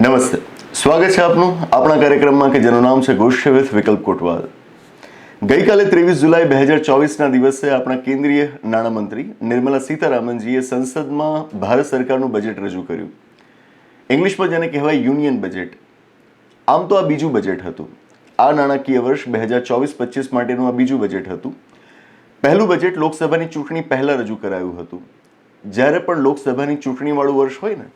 નમસ્તે. સ્વાગત છે આપનું આપણા કાર્યક્રમમાં કે જેનું નામ છે ગોષ્ઠ વિથ વિકલ્પ કોટવાલ. ગઈકાલે ત્રેવીસ જુલાઈ બે હજાર ચોવીસના દિવસે આપણા કેન્દ્રીય નાણામંત્રી નિર્મલા સીતારામનજીએ સંસદમાં ભારત સરકારનું બજેટ રજૂ કર્યું. ઇંગ્લિશમાં જેને કહેવાય યુનિયન બજેટ. આમ તો આ બીજું બજેટ હતું. આ નાણાકીય વર્ષ બે હજાર ચોવીસ પચીસ માટેનું આ બીજું બજેટ હતું. પહેલું બજેટ લોકસભાની ચૂંટણી પહેલાં રજૂ કરાયું હતું. જ્યારે પણ લોકસભાની ચૂંટણીવાળું વર્ષ હોય ને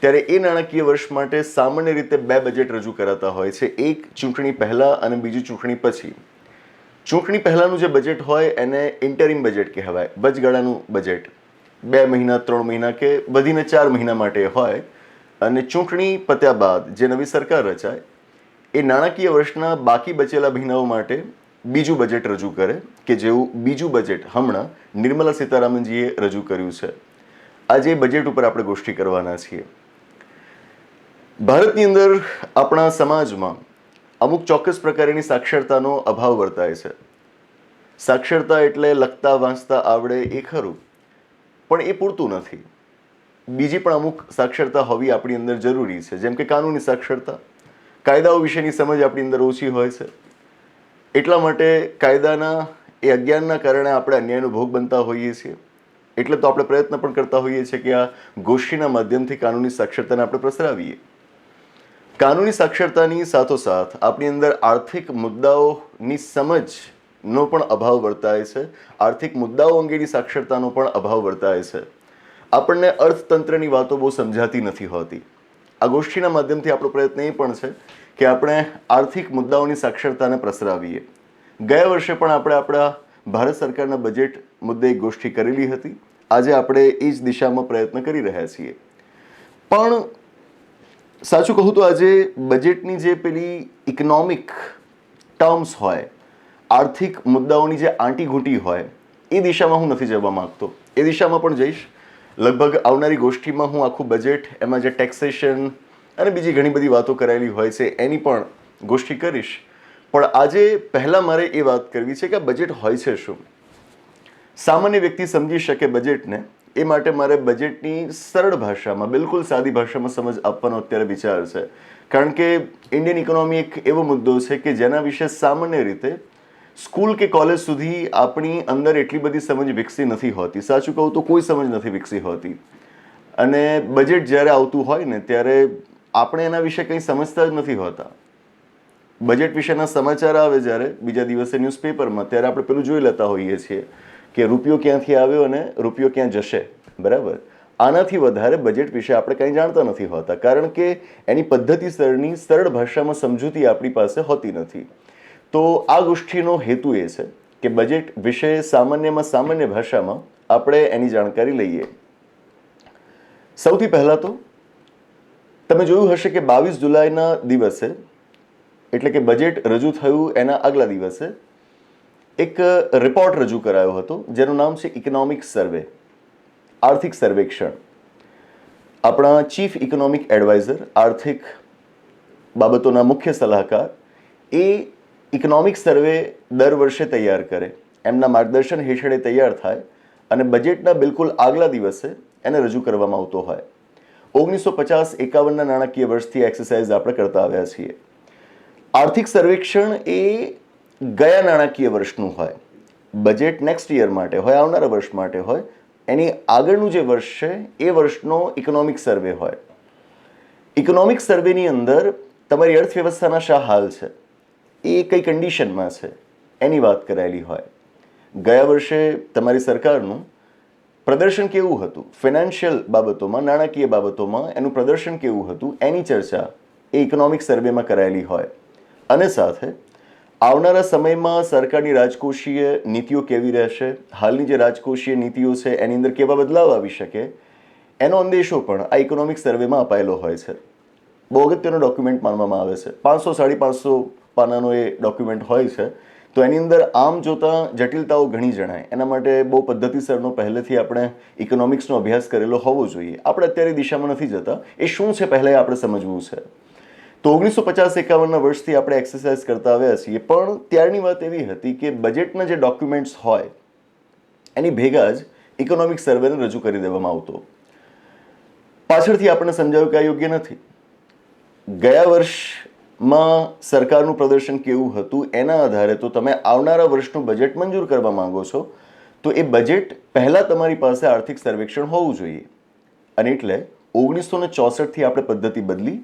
ત્યારે એ નાણાકીય વર્ષ માટે સામાન્ય રીતે બે બજેટ રજૂ કરાતા હોય છે. એક ચૂંટણી પહેલાં અને બીજું ચૂંટણી પછી. ચૂંટણી પહેલાંનું જે બજેટ હોય એને ઇન્ટરિમ બજેટ કહેવાય. વચગાળાનું બજેટ બે મહિના, ત્રણ મહિના કે વધીને ચાર મહિના માટે હોય. અને ચૂંટણી પત્યા બાદ જે નવી સરકાર રચાય, એ નાણાકીય વર્ષના બાકી બચેલા મહિનાઓ માટે બીજું બજેટ રજૂ કરે કે જેવું બીજું બજેટ હમણાં નિર્મલા સીતારામનજીએ રજૂ કર્યું છે. આજે બજેટ ઉપર આપણે ગોષ્ઠી કરવાના છીએ. ભારતની અંદર આપણા સમાજમાં અમુક ચોક્કસ પ્રકારની સાક્ષરતાનો અભાવ વર્તાય છે. સાક્ષરતા એટલે લખતા, વાંચતા, આવડે એ ખરું, પણ એ પૂરતું નથી. બીજી પણ અમુક સાક્ષરતા હોવી આપણી અંદર જરૂરી છે, જેમ કે કાનૂની સાક્ષરતા. કાયદાઓ વિશેની સમજ આપણી અંદર ઓછી હોય છે. એટલા માટે કાયદાના એ અજ્ઞાનના કારણે આપણે અન્યાયનો ભોગ બનતા હોઈએ છીએ. એટલે તો આપણે પ્રયત્ન પણ કરતા હોઈએ છીએ કે આ ગોષ્ઠીના માધ્યમથી કાનૂની સાક્ષરતાને આપણે પ્રસરાવીએ. કાનૂની સાક્ષરતાની સાથોસાથ આપણી અંદર આર્થિક મુદ્દાઓની સમજનો પણ અભાવ વર્તાય છે. આર્થિક મુદ્દાઓ અંગેની સાક્ષરતાનો પણ અભાવ વર્તાય છે. આપણને અર્થતંત્રની વાતો બહુ સમજાતી નથી હોતી. આ ગોષ્ઠીના માધ્યમથી આપણો પ્રયત્ન એ પણ છે કે આપણે આર્થિક મુદ્દાઓની સાક્ષરતાને પ્રસરાવીએ. ગયા વર્ષે પણ આપણે આપણા ભારત સરકારના બજેટ મુદ્દે એક ગોષ્ઠી કરેલી હતી. આજે આપણે એ જ દિશામાં પ્રયત્ન કરી રહ્યા છીએ. પણ સાચું કહું તો આજે બજેટની જે પેલી ઇકોનોમિક ટર્મ્સ હોય, આર્થિક મુદ્દાઓની જે આંટીઘૂંટી હોય, એ દિશામાં હું નથી જવા માગતો. એ દિશામાં પણ જઈશ. લગભગ આવનારી ગોષ્ઠીમાં હું આખું બજેટ એમાં જે ટેક્સેશન અને બીજી ઘણી બધી વાતો કરાયેલી હોય છે, એની પણ ગોષ્ઠી કરીશ. પણ આજે પહેલાં મારે એ વાત કરવી છે કે બજેટ હોય છે શું? સામાન્ય વ્યક્તિ સમજી શકે બજેટને એ માટે મારે બજેટની સરળ ભાષામાં, બિલકુલ સાદી ભાષામાં સમજ આપવાનો અત્યારે વિચાર છે. કારણ કે ઇન્ડિયન ઇકોનોમી એક એવો મુદ્દો છે કે જેના વિશે સામાન્ય રીતે સ્કૂલ કે કોલેજ સુધી આપણી અંદર એટલી બધી સમજ વિકસી નથી હોતી. સાચું કહું તો કોઈ સમજ નથી વિકસી હોતી. અને બજેટ જ્યારે આવતું હોય ને, ત્યારે આપણે એના વિશે કંઈ સમજતા જ નથી હોતા. બજેટ વિશેના સમાચાર આવે જ્યારે બીજા દિવસે ન્યૂઝપેપરમાં ત્યારે આપણે પેલું જોઈ લેતા હોઈએ છીએ. કે રૂપિયો ક્યાંથી આવ્યો અને રૂપિયો ક્યાં જશે? બરાબર? આનાથી વધારે બજેટ વિશે આપણે કંઈ જાણતા નથી હોતા, કારણ કે એની પદ્ધતિસરની સરળ ભાષામાં સમજૂતી આપણી પાસે હોતી નથી. તો આ ગોષ્ઠીનો હેતુ એ છે કે બજેટ વિશે સામાન્યમાં સામાન્ય ભાષામાં આપણે એની જાણકારી લઈએ. સૌથી પહેલાં તો, તમે જોયું હશે કે બાવીસ જુલાઈના દિવસે, એટલે કે બજેટ રજૂ થયું એના આગલા દિવસે એક રિપોર્ટ રજૂ કરાયો હતો, જેનું નામ છે ઇકોનોમિક સર્વે આર્થિક સર્વેક્ષણ. આપણા ચીફ ઇકોનોમિક એડવાઇઝર આર્થિક બાબતોના મુખ્ય સલાહકાર, એ ઇકોનોમિક સર્વે દર વર્ષે તૈયાર કરે, એમના માર્ગદર્શન હેઠળે તૈયાર થાય અને બજેટના બિલકુલ આગલા દિવસે એને રજૂ કરવામાં આવતો હોય. ઓગણીસો પચાસ એકાવનના નાણાકીય વર્ષથી એક્સરસાઇઝ આપણે કરતા આવ્યા છીએ. આર્થિક સર્વેક્ષણ એ ગયા નાણાકીય વર્ષનું હોય બજેટ નેક્સ્ટ યર માટે હોય, આવનારા વર્ષ માટે હોય, એની આગળનું જે વર્ષ છે, એ વર્ષનો ઇકોનોમિક સર્વે હોય. ઇકોનોમિક સર્વેની અંદર તમારી અર્થવ્યવસ્થાના શા હાલ છે? એ કઈ કન્ડિશનમાં છે? એની વાત કરાયેલી હોય. ગયા વર્ષે તમારી સરકારનું પ્રદર્શન કેવું હતું? ફિનાન્શિયલ બાબતોમાં, નાણાકીય બાબતોમાં એનું પ્રદર્શન કેવું હતું? એની ચર્ચા એ ઇકોનોમિક સર્વેમાં કરાયેલી હોય. અને સાથે આવનારા સમયમાં સરકારની રાજકોષીય નીતિઓ કેવી રહેશે? હાલની જે રાજકોષીય નીતિઓ છે, એની અંદર કેવા બદલાવ આવી શકે? એનો અંદેશો પણ આ ઇકોનોમિક સર્વેમાં અપાયેલો હોય છે. બહુ અગત્યનો ડોક્યુમેન્ટ માનવામાં આવે છે. પાંચસો સાડી પાંચસો પાનાનો એ ડોક્યુમેન્ટ હોય છે. તો એની અંદર આમ જોતાં જટિલતાઓ ઘણી જણાય. એના માટે બહુ પદ્ધતિસરનો પહેલેથી આપણે ઇકોનોમિક્સનો અભ્યાસ કરેલો હોવો જોઈએ. આપણે અત્યારે દિશામાં નથી જતા. એ શું છે પહેલાં આપણે સમજવું છે? તો ઓગણીસો પચાસ એકાવનના વર્ષથી આપણે એક્સરસાઇઝ કરતા આવ્યા છીએ. પણ ત્યારની વાત એવી હતી કે બજેટના જે ડોક્યુમેન્ટ્સ હોય, એની ભેગા જ ઇકોનોમિક સર્વેને રજૂ કરી દેવામાં આવતો. પાછળથી આપણને સમજાયું કે આ યોગ્ય નથી. ગયા વર્ષમાં સરકારનું પ્રદર્શન કેવું હતું એના આધારે તો તમે આવનારા વર્ષનું બજેટ મંજૂર કરવા માંગો છો, તો એ બજેટ પહેલાં તમારી પાસે આર્થિક સર્વેક્ષણ હોવું જોઈએ. અને એટલે ઓગણીસો ને ચોસઠથી આપણે પદ્ધતિ બદલી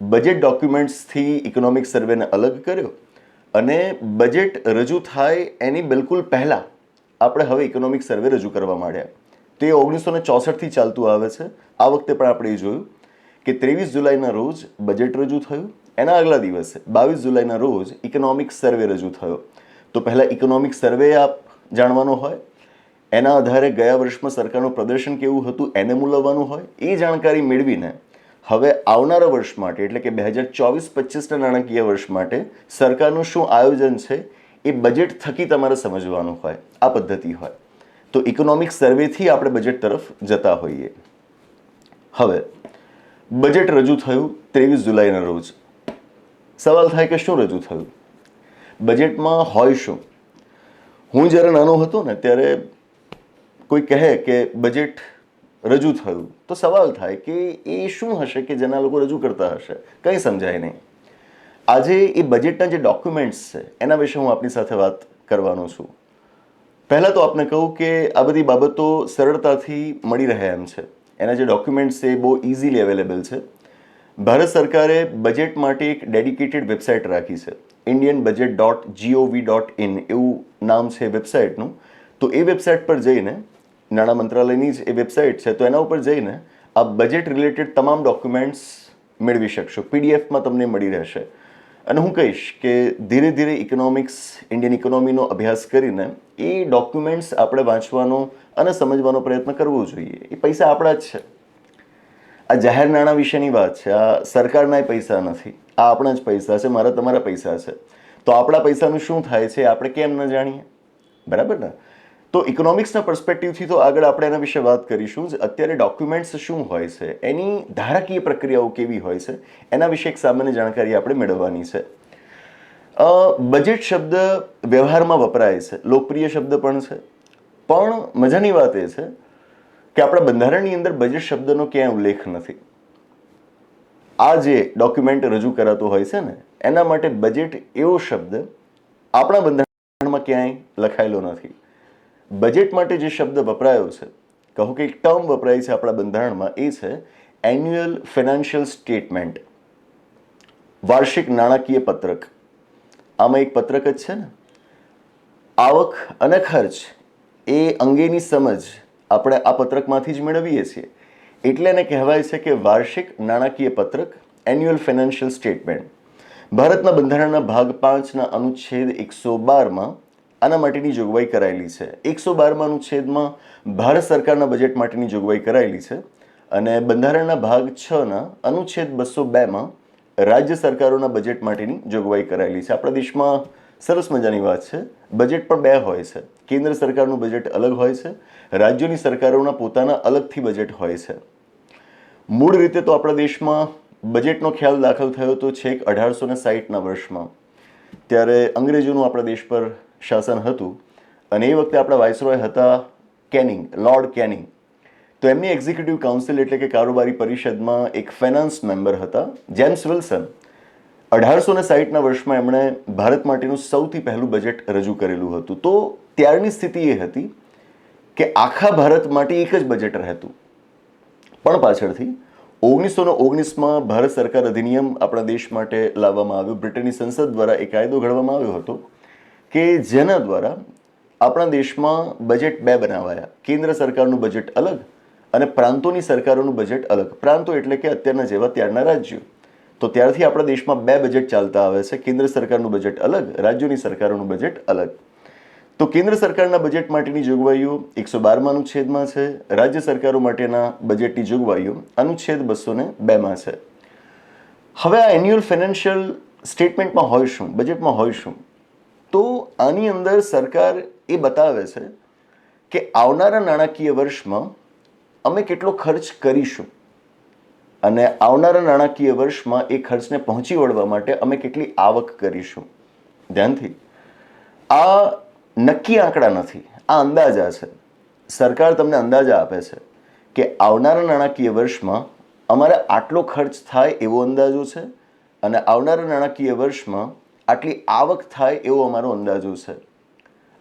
બજેટ ડોક્યુમેન્ટ્સથી ઇકોનોમિક સર્વેને અલગ કર્યો અને બજેટ રજૂ થાય એની બિલકુલ પહેલાં આપણે હવે ઇકોનોમિક સર્વે રજૂ કરવા માંડ્યા. તે ઓગણીસો ને ચોસઠથી ચાલતું આવે છે. આ વખતે પણ આપણે એ જોયું કે ત્રેવીસ જુલાઈના રોજ બજેટ રજૂ થયું. એના આગલા દિવસે, બાવીસ જુલાઈના રોજ ઇકોનોમિક સર્વે રજૂ થયો. તો પહેલાં ઇકોનોમિક સર્વે આપ જાણવાનો હોય. એના આધારે ગયા વર્ષમાં સરકારનું પ્રદર્શન કેવું હતું, એને મૂલવવાનું હોય. એ જાણકારી મેળવીને હવે આવનારા વર્ષ માટે, એટલે કે બે હજાર ચોવીસ, પચીસના નાણાકીય વર્ષ માટે સરકારનું શું આયોજન છે, એ બજેટ થકી તમારે સમજવાનું હોય, આ પદ્ધતિ હોય. તો ઇકોનોમિક સર્વેથી આપણે બજેટ તરફ જતા હોઈએ. હવે બજેટ રજૂ થયું ત્રેવીસ જુલાઈના રોજ. સવાલ થાય કે શું રજૂ થયું? બજેટમાં હોય શું? હું જ્યારે નાનો હતો ને, ત્યારે કોઈ કહે કે બજેટ રજૂ થયું. તો સવાલ થાય કે એ શું હશે કે જેના લોકો રજૂ કરતા હશે? કંઈ સમજાય નહીં. આજે એ બજેટના જે ડોક્યુમેન્ટ્સ છે, એના વિશે હું આપની સાથે વાત કરવાનો છું. પહેલાં તો આપને કહું કે આ બધી બાબતો સરળતાથી મળી રહે એમ છે. એના જે ડોક્યુમેન્ટ્સ છે એ બહુ ઇઝીલી અવેલેબલ છે. ભારત સરકારે બજેટ માટે એક ડેડિકેટેડ વેબસાઇટ રાખી છે. Indian budget dot GOV dot in એવું નામ છે વેબસાઇટનું તો એ વેબસાઇટ પર જઈને નાણાં મંત્રાલયની જ એ વેબસાઇટ છે, તો એના ઉપર જઈને આ બજેટ રિલેટેડ તમામ ડોક્યુમેન્ટ્સ મેળવી શકશો. પીડીએફમાં તમને મળી રહેશે. અને હું કહીશ કે ધીરે ધીરે ઇકોનોમિક્સ ઇન્ડિયન ઇકોનોમીનો અભ્યાસ કરીને એ ડોક્યુમેન્ટ્સ આપણે વાંચવાનો અને સમજવાનો પ્રયત્ન કરવો જોઈએ. એ પૈસા આપણા જ છે. આ જાહેર નાણાં વિશેની વાત છે. આ સરકારના પૈસા નથી. આ આપણા જ પૈસા છે. મારા તમારા પૈસા છે. તો આપણા પૈસાનું શું થાય છે આપણે કેમ ન જાણીએ? બરાબર ને? તો ઇકોનોમિક્સના પર્સપેક્ટિવથી તો આગળ આપણે એના વિશે વાત કરીશું અત્યારે ડોક્યુમેન્ટ્સ શું હોય છે? એની ધારાકીય પ્રક્રિયાઓ કેવી હોય છે? એના વિશે એક સામાન્ય જાણકારી આપણે મેળવવાની છે. બજેટ શબ્દ વ્યવહારમાં વપરાય છે. લોકપ્રિય શબ્દ પણ છે. પણ મજાની વાત એ છે કે આપણા બંધારણની અંદર બજેટ શબ્દનો ક્યાંય ઉલ્લેખ નથી. આ જે ડોક્યુમેન્ટ રજૂ કરાતો હોય છે ને, એના માટે બજેટ એવો શબ્દ આપણા બંધારણમાં ક્યાંય લખાયેલો નથી. બજેટ માટે જે શબ્દ વપરાયો છે, કહો કે એક ટર્મ વપરાય છે આપણા બંધારણમાં, એ છે એન્યુઅલ ફિનાન્શિયલ સ્ટેટમેન્ટ વાર્ષિક નાણાકીય પત્રક. આમાં એક પત્રક જ છે ને? આવક અને ખર્ચ એ અંગેની સમજ આપણે આ પત્રકમાંથી જ મેળવીએ છીએ. એટલે એને કહેવાય છે કે વાર્ષિક નાણાકીય પત્રક એન્યુઅલ ફિનાન્શિયલ સ્ટેટમેન્ટ ભારતના બંધારણના ભાગ પાંચના અનુચ્છેદ એકસો બારમાં આના માટેની જોગવાઈ કરાયેલી છે. એકસો બારમાં છેદમાં ભારત સરકારના બજેટ માટેની જોગવાઈ કરાયેલી છે અને બંધારણના ભાગ છના અનુચ્છેદ બસો બેમાં રાજ્ય સરકારોના બજેટ માટેની જોગવાઈ કરાયેલી છે. આપણા દેશમાં સરસ મજાની વાત છે. બજેટ પણ બે હોય છે. કેન્દ્ર સરકારનું બજેટ અલગ હોય છે. રાજ્યોની સરકારોના પોતાના અલગથી બજેટ હોય છે. મૂળ રીતે તો આપણા દેશમાં બજેટનો ખ્યાલ દાખલ થયો તો છેક અઢારસો ને સાહીઠના વર્ષમાં. ત્યારે અંગ્રેજોનું આપણા દેશ પર શાસન હતું અને એ વખતે આપણા વાઇસરોય હતા કેનિંગ, લોર્ડ કેનિંગ. તો એમની એક્ઝિક્યુટિવ કાઉન્સિલ એટલે કે કારોબારી પરિષદમાં એક ફાઇનાન્સ મેમ્બર હતા, જેમ્સ વિલ્સન. અઢારસો ને સાહીઠના વર્ષમાં એમણે ભારત માટેનું સૌથી પહેલું બજેટ રજૂ કરેલું હતું. તો ત્યારની સ્થિતિ એ હતી કે આખા ભારત માટે એક જ બજેટ રહેતું. પણ પાછળથી ઓગણીસો ઓગણીસમાં ભારત સરકાર અધિનિયમ આપણા દેશ માટે લાવવામાં આવ્યો. બ્રિટનની સંસદ દ્વારા એક કાયદો ઘડવામાં આવ્યો હતો. કે જેના દ્વારા આપણા દેશમાં બજેટ બે બનાવાયા. કેન્દ્ર સરકારનું બજેટ અલગ અને પ્રાંતોની સરકારોનું બજેટ અલગ. પ્રાંતો એટલે કે અત્યારના જેવા ત્યારના રાજ્યો. તો ત્યારથી આપણા દેશમાં બે બજેટ ચાલતા આવે છે. કેન્દ્ર સરકારનું બજેટ અલગ, રાજ્યોની સરકારોનું બજેટ અલગ. તો કેન્દ્ર સરકારના બજેટ માટેની જોગવાઈઓ એકસો બારમાં અનુચ્છેદમાં છે. રાજ્ય સરકારો માટેના બજેટની જોગવાઈઓ અનુચ્છેદ બસો ને બેમાં છે. હવે આ એન્યુઅલ ફાઇનાન્શિયલ સ્ટેટમેન્ટમાં હોય શું? બજેટમાં હોય શું? તો આની અંદર સરકાર એ બતાવે છે કે આવનારા નાણાકીય વર્ષમાં અમે કેટલો ખર્ચ કરીશું અને આવનારા નાણાકીય વર્ષમાં એ ખર્ચને પહોંચી વળવા માટે અમે કેટલી આવક કરીશું. ધ્યાનથી. આ નક્કી આંકડા નથી, આ અંદાજા છે. સરકાર તમને અંદાજા આપે છે કે આવનારા નાણાકીય વર્ષમાં અમારે આટલો ખર્ચ થાય એવો અંદાજો છે અને આવનારા નાણાકીય વર્ષમાં આટલી આવક થાય એવો અમારો અંદાજો છે.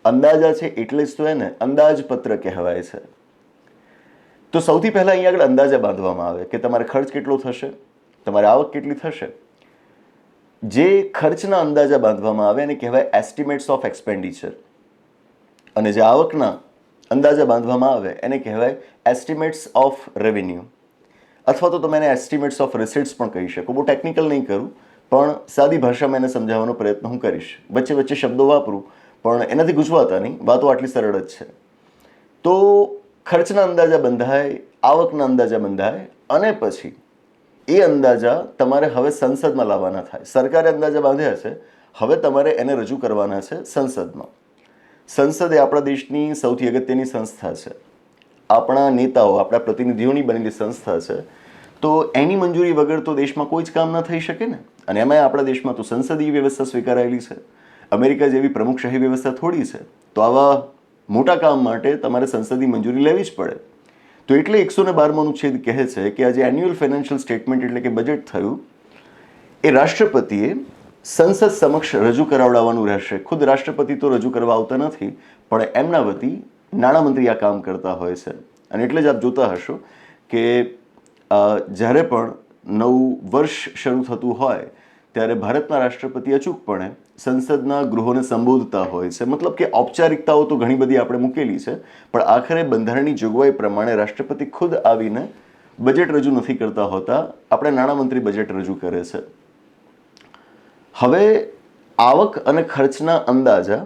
અંદાજા છે એટલે જ તો એને અંદાજપત્ર કહેવાય છે. તો સૌથી પહેલાં અહીંયા આગળ અંદાજા બાંધવામાં આવે કે તમારે ખર્ચ કેટલો થશે, તમારે આવક કેટલી થશે. જે ખર્ચના અંદાજા બાંધવામાં આવે એને કહેવાય એસ્ટિમેટ્સ ઓફ એક્સપેન્ડિચર અને જે આવકના અંદાજા બાંધવામાં આવે એને કહેવાય એસ્ટિમેટ્સ ઓફ રેવન્યુ અથવા તો તમે એને એસ્ટિમેટ્સ ઓફ રિસિટ્સ પણ કહી શકો. બહુ ટેકનિકલ નહીં કરું. પણ સાદી ભાષામાં એને સમજાવવાનો પ્રયત્ન હું કરીશ. વચ્ચે વચ્ચે શબ્દો વાપરું, પણ એનાથી ગુજવાતા નહીં. વાતો આટલી સરળ જ છે. તો ખર્ચના અંદાજા બંધાય, આવકના અંદાજા બંધાય, અને પછી એ અંદાજા તમારે હવે સંસદમાં લાવવાના થાય. સરકારે અંદાજા બાંધ્યા છે. હવે તમારે એને રજૂ કરવાના છે સંસદમાં. સંસદ એ આપણા દેશની સૌથી અગત્યની સંસ્થા છે. આપણા નેતાઓ, આપણા પ્રતિનિધિઓની બનેલી સંસ્થા છે. તો એની મંજૂરી વગર તો દેશમાં કોઈ જ કામ ન થઈ શકે ને? અને એમાં આપણા દેશમાં તો સંસદીય વ્યવસ્થા સ્વીકારાયેલી છે. અમેરિકા જેવી પ્રમુખશાહી વ્યવસ્થા થોડી છે. તો આવા મોટા કામ માટે તમારે સંસદની મંજૂરી લેવી જ પડે. તો એટલે એકસો ને બારમો અનુચ્છેદ કહે છે કે આજે એન્યુઅલ ફાઇનાન્શિયલ સ્ટેટમેન્ટ એટલે કે બજેટ થયું, એ રાષ્ટ્રપતિએ સંસદ સમક્ષ રજૂ કરાવડાવવાનું રહેશે. ખુદ રાષ્ટ્રપતિ તો રજૂ કરવા આવતા નથી, પણ એમના વતી નાણામંત્રી આ કામ કરતા હોય છે. અને એટલે જ આપ જોતા હશો કે જ્યારે પણ નવું વર્ષ શરૂ થતું હોય, ત્યારે ભારતના રાષ્ટ્રપતિ અચૂકપણે સંસદના ગૃહોને સંબોધતા હોય છે. મતલબ કે ઔપચારિકતાઓ તો ઘણી બધી આપણે મૂકેલી છે, પણ આખરે બંધારણની જોગવાઈ પ્રમાણે રાષ્ટ્રપતિ ખુદ આવીને બજેટ રજૂ નથી કરતા હોતા. આપણે નાણામંત્રી બજેટ રજૂ કરે છે. હવે આવક અને ખર્ચના અંદાજા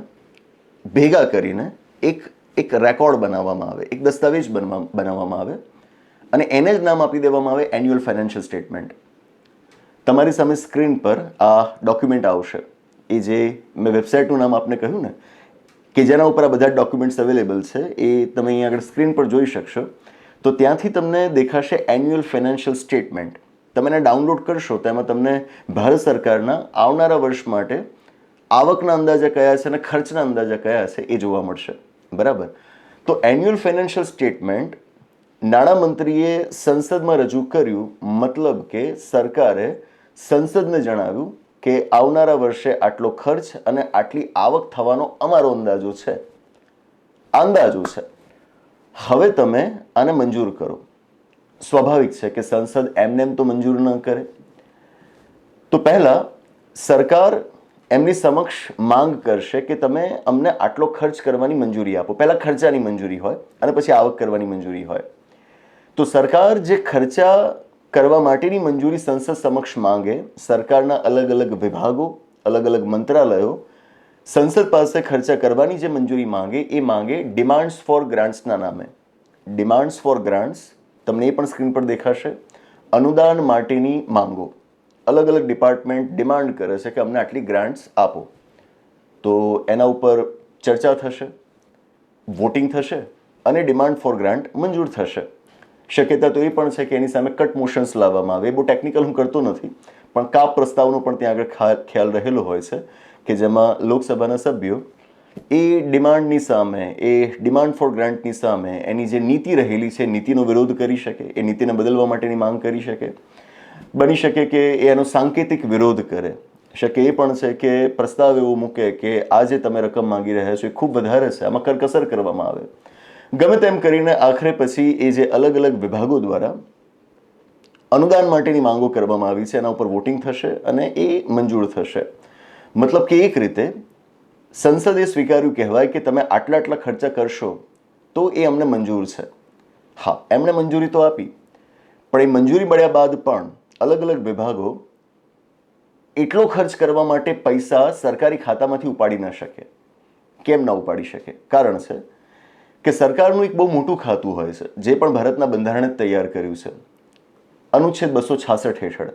ભેગા કરીને એક એક રેકોર્ડ બનાવવામાં આવે, એક દસ્તાવેજ બનવા, બનાવવામાં આવે. અને એને જ નામ આપી દેવામાં આવે એન્યુઅલ ફાઇનાન્શિયલ સ્ટેટમેન્ટ તમારી સામે સ્ક્રીન પર આ ડોક્યુમેન્ટ આવશે. એ જે મેં વેબસાઇટનું નામ આપને કહ્યું ને, કે જેના ઉપર આ બધા ડોક્યુમેન્ટ્સ અવેલેબલ છે, એ તમે અહીં આગળ સ્ક્રીન પર જોઈ શકશો. તો ત્યાંથી તમને દેખાશે એન્યુઅલ ફાઇનાન્શિયલ સ્ટેટમેન્ટ તમે એને ડાઉનલોડ કરશો, તો એમાં તમને ભારત સરકારના આવનારા વર્ષ માટે આવકના અંદાજા કયા છે અને ખર્ચના અંદાજા કયા છે એ જોવા મળશે. બરાબર? તો એન્યુઅલ ફાઇનાન્શિયલ સ્ટેટમેન્ટ નાણામંત્રીએ સંસદમાં રજૂ કર્યું મતલબ કે સરકારે સંસદને જણાવ્યું કે આવનારા વર્ષે આટલો ખર્ચ અને આટલી આવક થવાનો અમારો અંદાજો છે. અંદાજો છે. હવે તમે આને મંજૂર કરો. સ્વાભાવિક છે કે સંસદ એમને એમ તો મંજૂર ન કરે. તો પહેલાં સરકાર એમની સમક્ષ માંગ કરશે કે તમે અમને આટલો ખર્ચ કરવાની મંજૂરી આપો. પહેલાં ખર્ચાની મંજૂરી હોય અને પછી આવક કરવાની મંજૂરી હોય. તો સરકાર જે ખર્ચા કરવા માટેની મંજૂરી સંસદ સમક્ષ માંગે, સરકારના અલગ અલગ વિભાગો, અલગ અલગ મંત્રાલયો સંસદ પાસે ખર્ચા કરવાની જે મંજૂરી માંગે, એ માંગે ડિમાન્ડ્સ ફોર ગ્રાન્ટ્સના નામે. ડિમાન્ડ્સ ફોર ગ્રાન્ટ્સ તમને એ પણ સ્ક્રીન પર દેખાશે. અનુદાન માટેની માંગો. અલગ અલગ ડિપાર્ટમેન્ટ ડિમાન્ડ કરે છે કે અમને આટલી ગ્રાન્ટ્સ આપો. તો એના ઉપર ચર્ચા થશે, વોટિંગ થશે અને ડિમાન્ડ ફોર ગ્રાન્ટ મંજૂર થશે. શક્યતા તો એ પણ છે કે એની સામે કટ મોશન્સ લાવવામાં આવે. એ બહુ ટેકનિકલ હું કરતો નથી, પણ કાપ પ્રસ્તાવનો પણ ત્યાં આગળ ખ્યાલ રહેલો હોય છે કે જેમાં લોકસભાના સભ્યો એ ડિમાન્ડની સામે, એ ડિમાન્ડ ફોર ગ્રાન્ટની સામે, એની જે નીતિ રહેલી છે, નીતિનો વિરોધ કરી શકે, એ નીતિને બદલવા માટેની માંગ કરી શકે, બની શકે કે એ એનો સાંકેતિક વિરોધ કરે. શકે એ પણ છે કે પ્રસ્તાવ એવો મૂકે કે આ જે તમે રકમ માંગી રહ્યા છો એ ખૂબ વધારે છે, આમાં કરકસર કરવામાં આવે. ગમે તેમ કરીને આખરે પછી એ જે અલગ અલગ વિભાગો દ્વારા અનુદાન માટેની માંગો કરવામાં આવી છે, એના ઉપર વોટિંગ થશે અને એ મંજૂર થશે. મતલબ કે એક રીતે સંસદે સ્વીકાર્યું કહેવાય કે તમે આટલા આટલા ખર્ચા કરશો તો એ અમને મંજૂર છે. હા, એમણે મંજૂરી તો આપી, પણ એ મંજૂરી મળ્યા બાદ પણ અલગ અલગ વિભાગો એટલો ખર્ચ કરવા માટે પૈસા સરકારી ખાતામાંથી ઉપાડી ન શકે. કેમ ન ઉપાડી શકે? કારણ છે કે સરકારનું એક બહુ મોટું ખાતું હોય છે, જે પણ ભારતના બંધારણે તૈયાર કર્યું છે. અનુચ્છેદ બસો છાસઠ હેઠળ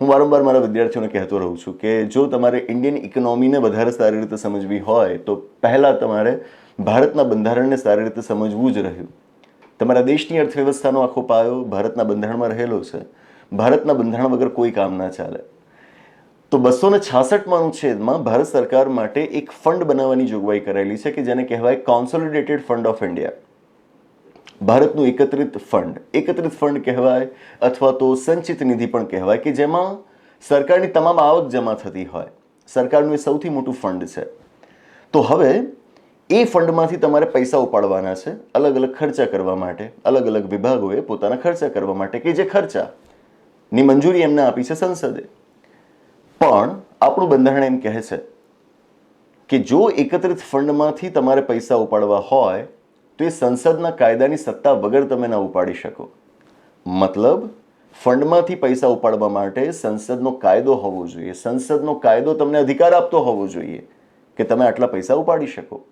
હું વારંવાર મારા વિદ્યાર્થીઓને કહેતો રહું છું કે જો તમારે ઇન્ડિયન ઇકોનોમીને વધારે સારી રીતે સમજવી હોય, તો પહેલાં તમારે ભારતના બંધારણને સારી રીતે સમજવું જ રહ્યું. તમારા દેશની અર્થવ્યવસ્થાનો આખો પાયો ભારતના બંધારણમાં રહેલો છે. ભારતના બંધારણ વગર કોઈ કામ ના ચાલે. તો બસો ને છાસઠમાં અનુચ્છેદમાં ભારત સરકાર માટે એક ફંડ બનાવવાની જોગવાઈ કરાયેલી છે કે જેને કહેવાય કોન્સોલિડેટેડ ફંડ ઓફ ઇન્ડિયા ભારતનું એકત્રિત ફંડ. એકત્રિત ફંડ કહેવાય અથવા તો સંચિત નિધિ પણ કહેવાય કે જેમાં સરકારની તમામ આવક જમા થતી હોય. સરકારનું એ સૌથી મોટું ફંડ છે. તો હવે એ ફંડમાંથી તમારે પૈસા ઉપાડવાના છે અલગ અલગ ખર્ચા કરવા માટે. અલગ અલગ વિભાગોએ પોતાના ખર્ચા કરવા માટે કે જે ખર્ચાની મંજૂરી એમને આપી છે સંસદે. પણ આપણું બંધારણ એમ કહે છે કે જો એકત્રિત ફંડમાંથી તમારે પૈસા ઉપાડવા હોય, તો એ સંસદના કાયદાની સત્તા વગર તમે ના ઉપાડી શકો. મતલબ, ફંડમાંથી પૈસા ઉપાડવા માટે સંસદનો કાયદો હોવો જોઈએ. સંસદનો કાયદો તમને અધિકાર આપતો હોવો જોઈએ કે તમે આટલા પૈસા ઉપાડી શકો.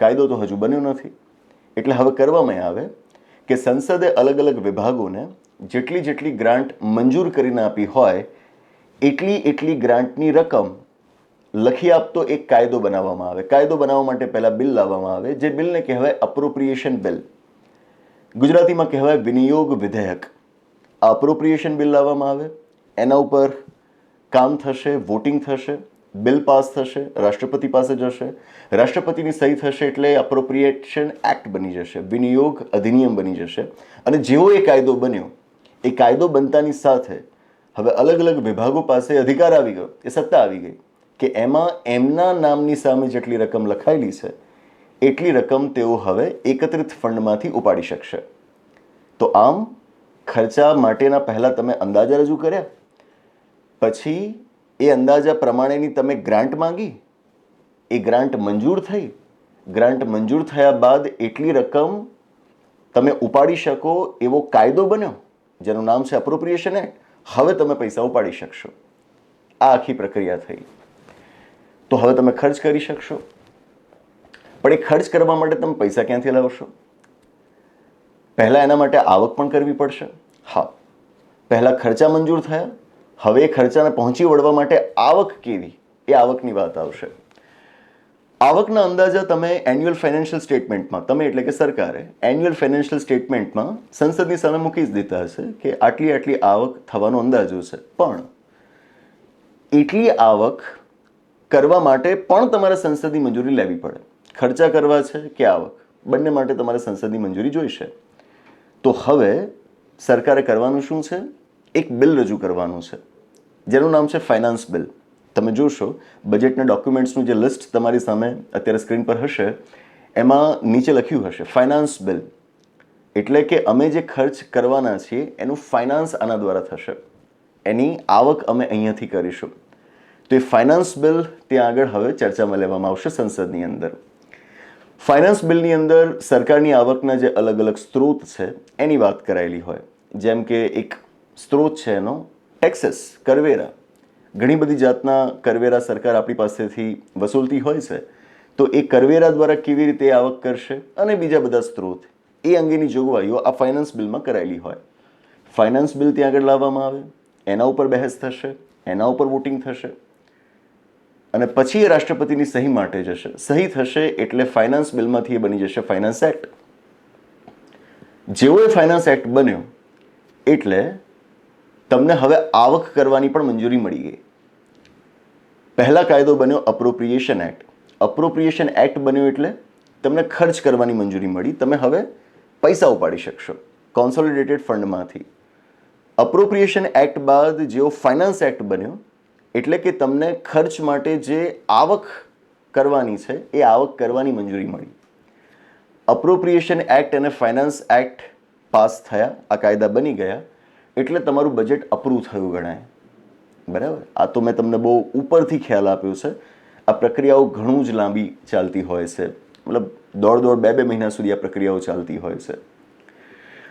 કાયદો તો હજુ બન્યો નથી. એટલે હવે કરવામાં આવે કે સંસદે અલગ અલગ વિભાગોને જેટલી જેટલી ગ્રાન્ટ મંજૂર કરીને આપી હોય એટલી એટલી ગ્રાન્ટની રકમ લખી આપતો એક કાયદો બનાવવામાં આવે. કાયદો બનાવવા માટે પહેલાં બિલ લાવવામાં આવે. જે બિલને કહેવાય અપ્રોપ્રિએશન બિલ ગુજરાતીમાં કહેવાય વિનિયોગ વિધેયક. આ અપ્રોપ્રિએશન બિલ લાવવામાં આવે. એના ઉપર કામ થશે વોટિંગ થશે બિલ પાસ થશે, રાષ્ટ્રપતિ પાસે જશે. રાષ્ટ્રપતિની સહી થશે એટલે અપ્રોપ્રિએશન એક્ટ બની જશે. વિનિયોગ અધિનિયમ બની જશે. અને જેવો એ કાયદો બન્યો, એ કાયદો બનતાની સાથે હવે અલગ અલગ વિભાગો પાસે અધિકાર આવી ગયો, એ સત્તા આવી ગઈ કે એમાં એમના નામની સામે જેટલી રકમ લખાયેલી છે, એટલી રકમ તેઓ હવે એકત્રિત ફંડમાંથી ઉપાડી શકશે. તો આમ ખર્ચા માટેના પહેલાં તમે અંદાજા રજૂ કર્યા? પછી એ અંદાજા પ્રમાણેની તમે ગ્રાન્ટ માંગી? એ ગ્રાન્ટ મંજૂર થઈ? ગ્રાન્ટ મંજૂર થયા બાદ એટલી રકમ તમે ઉપાડી શકો એવો કાયદો બન્યો, જેનું નામ છે એપ્રોપ્રિએશન એક્ટ હવે તમે પૈસા ઉપાડી શકશો. આ આખી પ્રક્રિયા થઈ. તો હવે તમે ખર્ચ કરી શકશો. પણ એ ખર્ચ કરવા માટે તમે પૈસા ક્યાંથી લાવશો? પહેલાં એના માટે આવક પણ કરવી પડશે. હા. પહેલાં ખર્ચા મંજૂર થયા. હવે એ ખર્ચાને પહોંચી વળવા માટે આવક કેવી? એ આવકની વાત આવશે. આવકના અંદાજા તમે એન્યુઅલ ફાઇનાન્શિયલ સ્ટેટમેન્ટમાં તમે એટલે કે સરકારે એન્યુઅલ ફાઇનાન્શિયલ સ્ટેટમેન્ટમાં સંસદની સામે મૂકી જ દીધા હશે કે આટલી આટલી આવક થવાનો અંદાજો છે. પણ એટલી આવક કરવા માટે પણ તમારે સંસદની મંજૂરી લેવી પડે. ખર્ચા કરવા છે કે આવક? બંને માટે તમારે સંસદની મંજૂરી જોઈશે. તો હવે સરકારે કરવાનું શું છે? એક બિલ રજૂ કરવાનું છે. જેનું નામ છે ફાઇનાન્સ બિલ તમે જોશો બજેટના ડોક્યુમેન્ટ્સનું જે લિસ્ટ તમારી સામે અત્યારે સ્ક્રીન પર હશે, એમાં નીચે લખ્યું હશે ફાઇનાન્સ બિલ એટલે કે અમે જે ખર્ચ કરવાના છીએ, એનું ફાઇનાન્સ આના દ્વારા થશે. એની આવક અમે અહીંયાથી કરીશું. તો એ ફાઇનાન્સ બિલ ત્યાં આગળ હવે ચર્ચામાં લેવામાં આવશે સંસદની અંદર. ફાઇનાન્સ બિલની અંદર સરકારની આવકના જે અલગ અલગ સ્ત્રોત છે, એની વાત કરાયેલી હોય. જેમ કે એક સ્ત્રોત છે એનો ટેક્સેસ કરવેરા. ઘણી બધી જાતના કરવેરા સરકાર આપણી પાસેથી વસૂલતી હોય છે. તો એ કરવેરા દ્વારા કેવી રીતે આવક કરશે અને બીજા બધા સ્ત્રોત? એ અંગેની જોગવાઈઓ આ ફાઇનાન્સ બિલમાં કરાયેલી હોય. ફાઇનાન્સ બિલ ત્યાં આગળ લાવવામાં આવે. એના ઉપર બહેસ થશે. એના ઉપર વોટિંગ થશે. અને પછી એ રાષ્ટ્રપતિની સહી માટે જશે. સહી થશે એટલે ફાઇનાન્સ બિલમાંથી એ બની જશે ફાઇનાન્સ એક્ટ. જેવો એ ફાઇનાન્સ એક્ટ બન્યો, એટલે તમને હવે આવક કરવાની પણ મંજૂરી મળી ગઈ. પહેલા કાયદો બન્યો અપ્રોપ્રિએશન એક્ટ અપ્રોપ્રિએશન એક્ટ બન્યો એટલે તમને ખર્ચ કરવાની મંજૂરી મળી. તમે હવે પૈસા ઉપાડી શકશો કોન્સોલિડેટેડ ફંડમાંથી અપ્રોપ્રિએશન એક્ટ બાદ જેવો ફાઇનાન્સ એક્ટ બન્યો એટલે કે તમને ખર્ચ માટે જે આવક કરવાની છે, એ આવક કરવાની મંજૂરી મળી. અપ્રોપ્રિએશન એક્ટ અને ફાઇનાન્સ એક્ટ પાસ થયા. આ કાયદા બની ગયા એટલે તમારું બજેટ અપ્રૂવ થયું ગણાય. બરાબર? આ તો મેં તમને બહુ ઉપરથી ખ્યાલ આપ્યો છે. આ પ્રક્રિયાઓ ઘણું જ લાંબી ચાલતી હોય છે. મતલબ દોઢ દોઢ બે બે મહિના સુધી આ પ્રક્રિયાઓ ચાલતી હોય છે.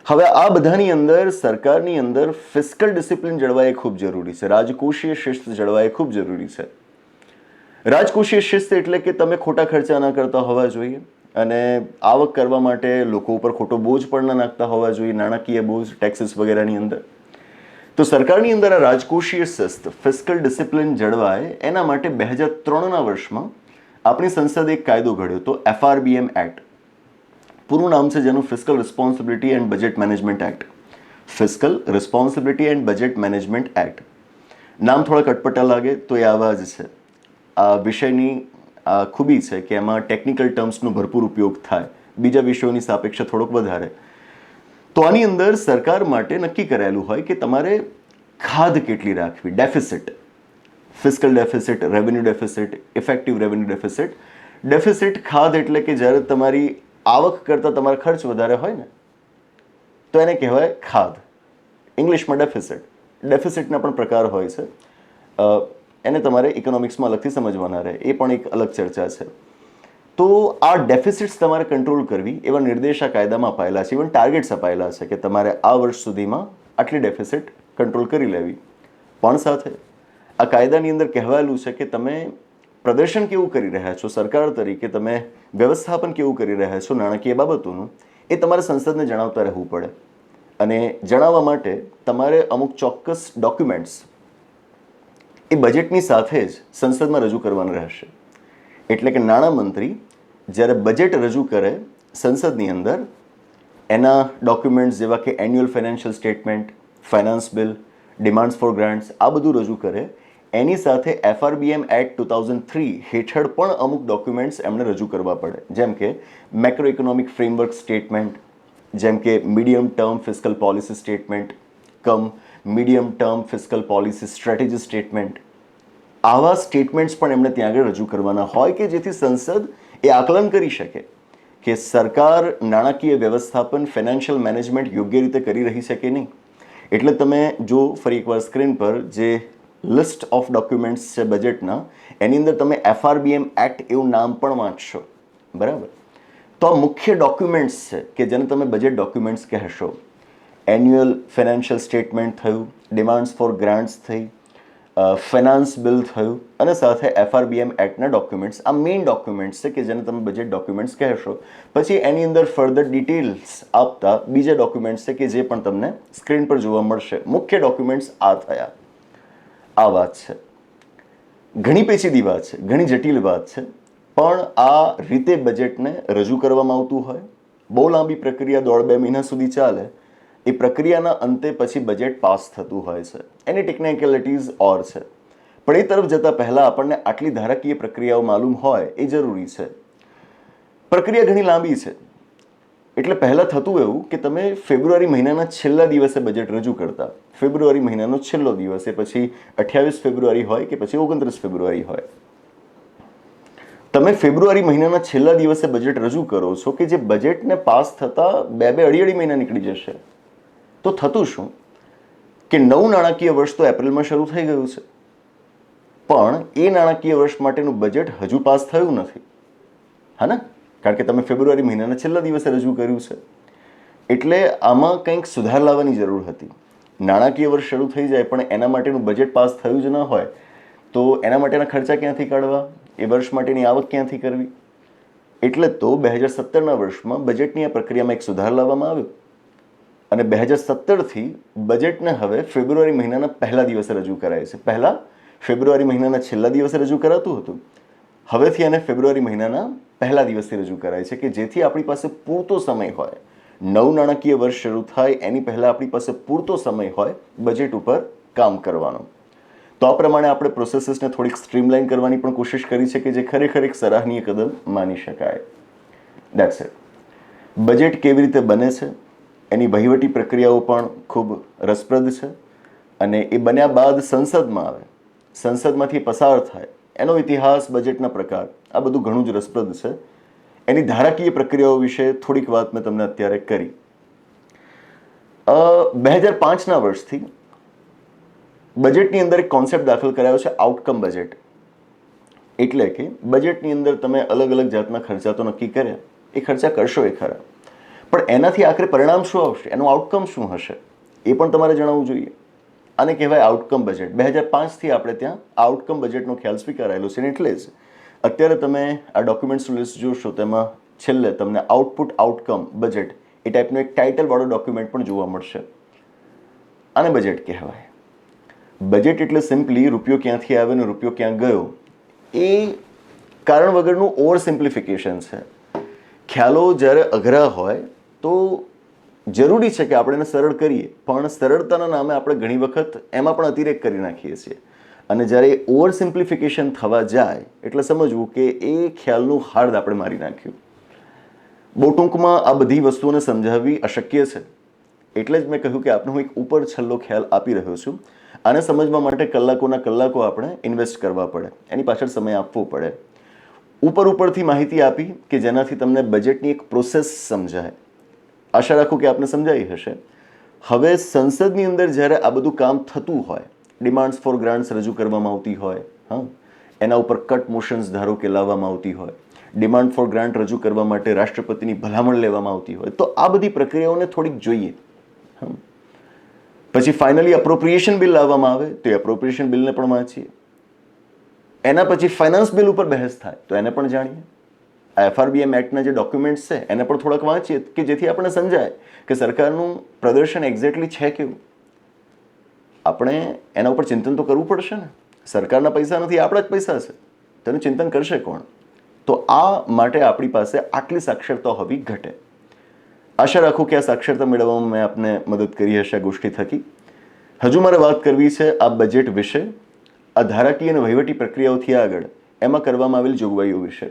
હવે આ બધાની અંદર સરકારની અંદર ફિસ્કલ ડિસિપ્લિન જળવાય ખૂબ જરૂરી છે. રાજકોષીય શિસ્ત જળવાય ખૂબ જરૂરી છે. રાજકોષીય શિસ્ત એટલે કે તમે ખોટા ખર્ચા ના કરતા હોવા જોઈએ અને આવક કરવા માટે લોકો ઉપર ખોટો બોજ પણ ના નાખતા હોવા જોઈએ, નાણાકીય બોજ ટેક્સીસ વગેરેની અંદર. તો સરકારની અંદર આ રાજકોષીય શિસ્ત ફિસ્કલ ડિસિપ્લિન જળવાય, એના માટે બે હજાર ત્રણના વર્ષમાં આપણી સંસદે એક કાયદો ઘડ્યો તો એફઆરબીએમ એક્ટ પૂરું નામ છે જેનું fiscal responsibility and budget management act fiscal responsibility and budget management act નામ થોડા કટપટા લાગે તો એ આવા જ છે. આ વિષયની ખૂબી છે કે એમાં ટેકનિકલ ટર્મ્સનો ભરપૂર ઉપયોગ થાય. બીજા વિષયોની સાપેક્ષે થોડોક વધારે. તો આની અંદર સરકાર માટે નક્કી કરાયેલું હોય કે તમારે ખાધ કેટલી રાખવી? Deficit fiscal deficit revenue deficit effective revenue deficit deficit ખાધ એટલે કે જ્યારે તમારી આવક કરતાં તમારો ખર્ચ વધારે હોય ને, તો એને કહેવાય ખાધ. ઇંગ્લિશમાં ડેફિસિટ ડેફિસિટના પણ પ્રકાર હોય છે. એને તમારે ઇકોનોમિક્સમાં અલગથી સમજવાના રહે. એ પણ એક અલગ ચર્ચા છે. તો આ ડેફિસિટ્સ તમારે કંટ્રોલ કરવી એવા નિર્દેશ આ કાયદામાં અપાયેલા છે ઇવન ટાર્ગેટ્સ અપાયેલા છે કે તમારે આ વર્ષ સુધીમાં આટલી ડેફિસિટ કંટ્રોલ કરી લેવી. પણ સાથે આ કાયદાની અંદર કહેવાયેલું છે કે તમે પ્રદર્શન કેવું કરી રહ્યા છો, સરકાર તરીકે તમે વ્યવસ્થાપન કેવું કરી રહ્યા છો, નાણાકીય બાબતોનું, એ તમારે સંસદને જણાવતા રહેવું પડે. અને જણાવવા માટે તમારે અમુક ચોક્કસ ડોક્યુમેન્ટ્સ એ બજેટની સાથે જ સંસદમાં રજૂ કરવાના રહેશે. એટલે કે નાણામંત્રી જ્યારે બજેટ રજૂ કરે સંસદની અંદર, એના ડોક્યુમેન્ટ્સ જેવા કે annual financial statement finance bill demands for grants આ બધું રજૂ કરે. એની સાથે FRBM act two thousand three હેઠળ પણ અમુક ડોક્યુમેન્ટ્સ એમણે રજૂ કરવા પડે. જેમ કે મેક્રો ઇકોનોમિક ફ્રેમવર્ક સ્ટેટમેન્ટ જેમ કે medium term fiscal policy statement cum medium term fiscal policy strategy statement આવા સ્ટેટમેન્ટ્સ પણ એમણે ત્યાં આગળ રજૂ કરવાના હોય કે જેથી સંસદ એ આકલન કરી શકે કે સરકાર નાણાકીય વ્યવસ્થાપન ફાઇનાન્શિયલ મેનેજમેન્ટ યોગ્ય રીતે કરી રહી છે કે નહીં. એટલે તમે જો ફરી એકવાર સ્ક્રીન પર જે લિસ્ટ ઓફ ડોક્યુમેન્ટ્સ છે બજેટના એની અંદર તમે એફઆરબીએમ એક્ટ એવું નામ પણ વાંચશો. બરાબર? તો આ મુખ્ય ડોક્યુમેન્ટ્સ છે કે જેને તમે બજેટ ડોક્યુમેન્ટ્સ કહેશો. એન્યુઅલ ફાઇનાન્શિયલ સ્ટેટમેન્ટ થયું ડિમાન્ડ્સ ફોર ગ્રાન્ટ્સ થઈ ફાઇનાન્સ બિલ થયું અને સાથે એફઆરબીએમ એક્ટના ડોક્યુમેન્ટ્સ આ મેઇન ડોક્યુમેન્ટ્સ છે કે જેને તમે બજેટ ડોક્યુમેન્ટ્સ કહેશો. પછી એની અંદર ફર્ધર ડિટેલ્સ આપતા બીજા ડોક્યુમેન્ટ્સ છે કે જે પણ તમને સ્ક્રીન પર જોવા મળશે. મુખ્ય ડોક્યુમેન્ટ્સ આ થયા. આ વાત છે. ઘણી પેચીદી વાત છે. ઘણી જટિલ વાત છે. પણ આ રીતે બજેટને રજૂ કરવામાં આવતું હોય. બહુ લાંબી પ્રક્રિયા દોઢ બે મહિના સુધી ચાલે. એ પ્રક્રિયાના અંતે પછી બજેટ પાસ થતું હોય છે. એની ટેકનિકલિટીઝ ઓર છે. પણ એ તરફ જતાં પહેલાં આપણને આટલી ધારાકીય પ્રક્રિયાઓ માલુમ હોય એ જરૂરી છે. પ્રક્રિયા ઘણી લાંબી છે. એટલે પહેલાં થતું એવું કે તમે ફેબ્રુઆરી મહિનાના છેલ્લા દિવસે બજેટ રજૂ કરતા. ફેબ્રુઆરી મહિનાનો છેલ્લો દિવસ, એ પછી અઠ્યાવીસ ફેબ્રુઆરી હોય કે પછી ઓગણત્રીસ ફેબ્રુઆરી હોય. તમે ફેબ્રુઆરી મહિનાના છેલ્લા દિવસે બજેટ રજૂ કરો છો કે જે બજેટને પાસ થતાં બે બે અઢી અઢી મહિના નીકળી જશે. તો થતું શું? કે નવું નાણાકીય વર્ષ તો એપ્રિલમાં શરૂ થઈ ગયું છે. પણ એ નાણાકીય વર્ષ માટેનું બજેટ હજુ પાસ થયું નથી. હા ને? કારણ કે તમે ફેબ્રુઆરી મહિનાના છેલ્લા દિવસે રજૂ કર્યું છે. એટલે આમાં કંઈક સુધાર લાવવાની જરૂર હતી. નાણાકીય વર્ષ શરૂ થઈ જાય પણ એના માટેનું બજેટ પાસ થયું જ ન હોય, તો એના માટેના ખર્ચા ક્યાંથી કાઢવા? એ વર્ષ માટેની આવક ક્યાંથી કરવી? એટલે તો બે હજાર સત્તરના વર્ષમાં બજેટની આ પ્રક્રિયામાં એક સુધાર લાવવામાં આવ્યો. અને બે હજાર સત્તરથી બજેટને હવે ફેબ્રુઆરી મહિનાના પહેલા દિવસે રજૂ કરાય છે. પહેલાં ફેબ્રુઆરી મહિનાના છેલ્લા દિવસે રજૂ કરાતું હતું. હવેથી એને ફેબ્રુઆરી મહિનાના પહેલા દિવસે રજૂ કરાય છે કે જેથી આપણી પાસે પૂરતો સમય હોય. નવું નાણાકીય વર્ષ શરૂ થાય, એની પહેલાં આપણી પાસે પૂરતો સમય હોય, બજેટ ઉપર કામ કરવાનો. તો આ પ્રમાણે આપણે પ્રોસેસીસને થોડીક સ્ટ્રીમલાઇન કરવાની પણ કોશિશ કરી છે કે જે ખરેખર એક સરાહનીય કદમ માની શકાય. દેટ્સ ઇટ બજેટ કેવી રીતે બને છે? એની વહીવટી પ્રક્રિયાઓ પણ ખૂબ રસપ્રદ છે અને એ બન્યા બાદ સંસદમાં આવે. સંસદમાંથી પસાર થાય. એનો ઇતિહાસ બજેટના પ્રકાર, આ બધું ઘણું જ રસપ્રદ છે. એની ધારાકીય પ્રક્રિયાઓ વિશે થોડીક વાત મેં તમને અત્યારે કરી. બે હજાર પાંચના વર્ષથી બજેટની અંદર એક કોન્સેપ્ટ દાખલ કરાયો છે આઉટકમ બજેટ એટલે કે બજેટની અંદર તમે અલગ અલગ જાતના ખર્ચા તો નક્કી કર્યા. એ ખર્ચા કરશો એ ખરા. પણ એનાથી આખરે પરિણામ શું આવશે? એનું આઉટકમ શું હશે? એ પણ તમારે જણાવવું જોઈએ. આને કહેવાય આઉટકમ બજેટ બે હજાર પાંચથી આપણે ત્યાં આઉટકમ બજેટનો ખ્યાલ સ્વીકારાયેલો છે. અને એટલે જ અત્યારે તમે આ ડોક્યુમેન્ટ્સનું લિસ્ટ જોશો, તેમાં છેલ્લે તમને આઉટપુટ આઉટકમ બજેટ એ ટાઈપનું એક ટાઇટલવાળો ડોક્યુમેન્ટ પણ જોવા મળશે. આને બજેટ કહેવાય. બજેટ એટલે સિમ્પલી રૂપિયો ક્યાંથી આવ્યો ને રૂપિયો ક્યાં ગયો? એ કારણ વગરનું ઓવર સિમ્પ્લિફિકેશન છે. ખ્યાલો જ્યારે અઘરા હોય તો જરૂરી છે કે આપણે એને સરળ કરીએ, પણ સરળતાના નામે આપણે ઘણી વખત એમાં પણ અતિરેક કરી નાખીએ છીએ. અને જ્યારે ઓવર સિમ્પ્લિફિકેશન થવા જાય, એટલે સમજવું કે એ ખ્યાલનું હાર્દ આપણે મારી નાખ્યું. બહુ ટૂંકમાં આ બધી વસ્તુઓને સમજાવવી અશક્ય છે. એટલે જ મેં કહ્યું કે આપણે હું એક ઉપર છેલ્લો ખ્યાલ આપી રહ્યો છું. આને સમજવા માટે કલાકોના કલાકો આપણે ઇન્વેસ્ટ કરવા પડે. એની પાછળ સમય આપવો પડે. ઉપર ઉપરથી માહિતી આપી કે જેનાથી તમને બજેટની એક પ્રોસેસ સમજાય. આશા રાખું કે આપને સમજાઈ હશે. હવે સંસદની અંદર જ્યારે આ બધું કામ થતું હોય ડિમાન્ડ્સ ફોર ગ્રાન્ટ્સ રજૂ કરવામાં આવતી હોય, હા, એના ઉપર કટ મોશન્સ ધારો કે લાવવામાં આવતી હોય ડિમાન્ડ ફોર ગ્રાન્ટ રજૂ કરવા માટે રાષ્ટ્રપતિની ભલામણ લેવામાં આવતી હોય, તો આ બધી પ્રક્રિયાઓને થોડીક જોઈએ. પછી ફાઇનલી અપ્રોપ્રિએશન બિલ લાવવામાં આવે, તો એ અપ્રોપ્રિએશન બિલને પણ વાંચીએ. એના પછી ફાઇનાન્સ બિલ ઉપર બહેસ થાય, તો એને પણ જાણીએ. આ એફઆરબીએમ એક્ટના જે ડોક્યુમેન્ટ્સ છે, એને પણ થોડાક વાંચીએ કે જેથી આપણે સમજાય કે સરકારનું પ્રદર્શન એક્ઝેક્ટલી છે કેવું? આપણે એના ઉપર ચિંતન તો કરવું પડશે ને. સરકારના પૈસા નથી, આપણા જ પૈસા છે. તેનું ચિંતન કરશે કોણ? તો આ માટે આપણી પાસે આટલી સાક્ષરતા હોવી ઘટે. આશા રાખું કે આ સાક્ષરતા મેળવવામાં મેં આપને મદદ કરી હશે, આ ગોષ્ઠી થકી. હજુ મારે વાત કરવી છે આ બજેટ વિશે. આ ધારાકીય અને વહીવટી પ્રક્રિયાઓથી આગળ. એમાં કરવામાં આવેલી જોગવાઈઓ વિશે.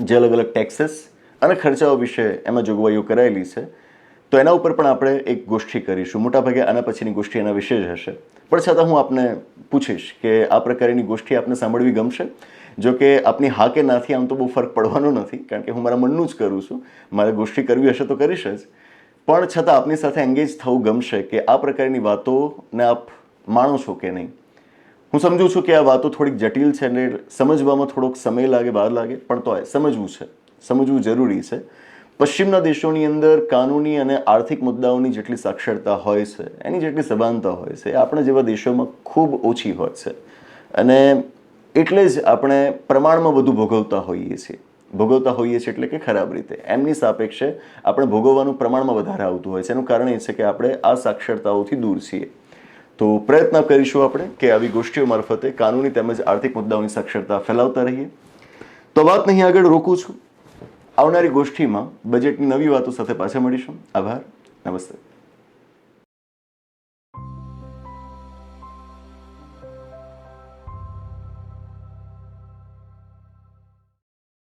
જે અલગ અલગ ટેક્સીસ અને ખર્ચાઓ વિશે એમાં જોગવાઈઓ કરાયેલી છે. તો એના ઉપર પણ આપણે એક ગોષ્ઠી કરીશું. મોટાભાગે આના પછીની ગોષ્ઠી એના વિશે જ હશે. પણ છતાં હું આપને પૂછીશ કે આ પ્રકારની ગોષ્ઠી આપને સાંભળવી ગમશે? જો કે આપની હા કે નાથી આમ તો બહુ ફરક પડવાનો નથી, કારણ કે હું મારા મનનું જ કરું છું. મારે ગોષ્ઠી કરવી હશે તો કરીશ જ. પણ છતાં આપની સાથે એંગેજ થવું ગમશે કે આ પ્રકારની વાતોને આપ માણો છો કે નહીં? હું સમજુ છું કે આ વાતો થોડીક જટિલ છે અને સમજવામાં થોડોક સમય લાગે, વાર લાગે, પણ તો સમજવું છે. સમજવું જરૂરી છે. પશ્ચિમના દેશોની અંદર કાનૂની અને આર્થિક મુદ્દાઓની જેટલી સાક્ષરતા હોય છે, એની જેટલી સભાનતા હોય છે આપણા જેવા દેશોમાં ખૂબ ઓછી હોય છે. અને એટલે જ આપણે પ્રમાણમાં વધુ ભોગવતા હોઈએ છીએ. ભોગવતા હોઈએ છીએ એટલે કે ખરાબ રીતે. એમની સાપેક્ષે આપણે ભોગવવાનું પ્રમાણમાં વધારે આવતું હોય છે. એનું કારણ એ છે કે આપણે આ સાક્ષરતાઓથી દૂર છીએ. તો પ્રયત્ન કરીશું આપણે કે આવી ગોષ્ઠીઓ મારફતે કાનૂની તેમજ આર્થિક મુદ્દાઓની સાક્ષરતા ફેલાવતા રહીએ. તો વાત નહીં આગળ રોકું છું. આવનારી ગોષ્ઠીમાં બજેટની નવી વાતો સાથે પાછા મળીશું. આભાર. નમસ્તે.